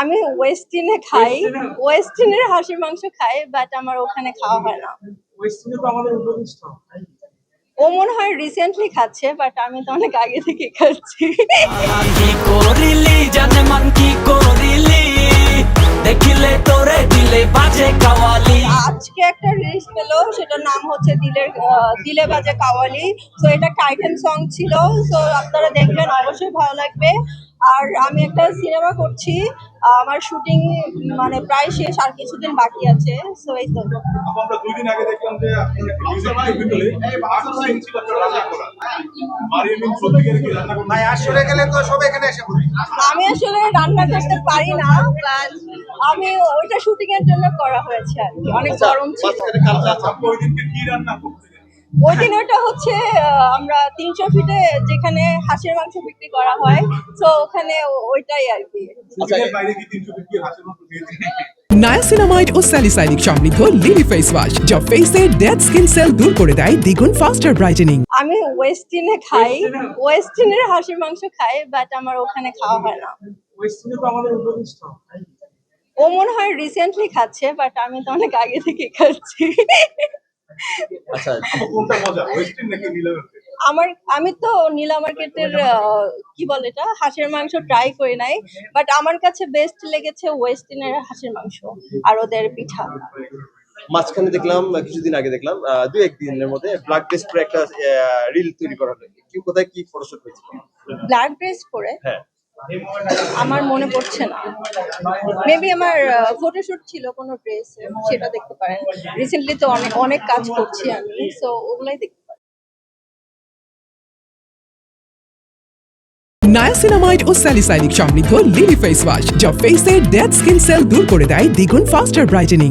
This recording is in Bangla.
আমি ওয়েস্টিনে খাই। ওয়েস্টিনের হাঁসের মাংস খাই বাট আমার ওখানে খাওয়া হয় না। ওয়েস্টিনে তো আমাদের উপদেষ্টা ও মনে হয় রিসেন্টলি খাচ্ছে বাট আমি তো অনেক আগে থেকে খাচ্ছি। আজকে একটা রিলিজ পেল সেটার নাম হচ্ছে দিলের দিলে বাজে কাওয়ালি। তো এটা একটা আইটেম সং ছিল। তো আপনারা দেখবেন অবশ্যই ভালো লাগবে। আর আমি একটা সিনেমা করছি আমার শুটিং মানে প্রায় শেষ আর কিছুদিন বাকি আছে সো এই তো। আপু, আমরা দুই দিন আগে দেখলাম যে আমি আসলে রান্না করতে পারি না আমি ওইটা শুটিং এর জন্য করা হয়েছে আর কি। অনেক গরম ছিল। আপু ওই দিন ওটা হচ্ছে আহ, আমরা তিনশো ফিটে যেখানে হাঁসের মাংস বিক্রি করা হয় তো ওখানে ওইটাই আর কি। মতো নায়াসিনামাইড ও স্যালিসাইনিক সমৃদ্ধ লিলি ফেস ওয়াশ যা ফেসের ডেড স্কিন সেল দূর করে দেয় দ্বিগুণ ফাস্টার ব্রাইটেনিং আমি ওয়েস্টিনে খাই ওয়েস্টিনের হাঁসের মাংস খাই বাট আমার ওখানে খাওয়া হয় না। ওয়েস্টিনে তো আমাদের উপদেষ্টা ও মনে হয় রিসেন্টলি খাচ্ছে বাট আমি তো অনেক আগে থেকে খাচ্ছি। আপু কোনটা মজা ওয়েস্টার্ন নাকি নীলাভের আমার আমি তো নীলা মার্কেটের আহ, কি বলে এটা? হাঁসের মাংস ট্রাই করি নাই বাট আমার কাছে বেস্ট লেগেছে ওয়েস্টিনের হাঁসের মাংস আর ওদের পিঠা। মাঝখানে দেখলাম কিছুদিন আগে দেখলাম দুই একদিনের মধ্যে ব্লাড টেস্ট করে একটা রিল তৈরি করা হলো কি কোথায় কি ফটোশুট হয়েছিল ব্লাড ড্রেস করে হ্যাঁ। আমার মনে পড়ছে না। মেবি আমার ফটোশুট ছিল কোনো ড্রেস সেটা দেখতে পারেন। রিসেন্টলি তো অনেক অনেক কাজ করছি আমি সো ওগুলাই দেখতে নায়াসিনামাইড ও স্যালিসাইনিক সমৃদ্ধ লিলি ফেস ওয়াশ যা ফেসের ডেড স্কিন সেল দূর করে দেয় দ্বিগুণ ফাস্টার ব্রাইটেনিং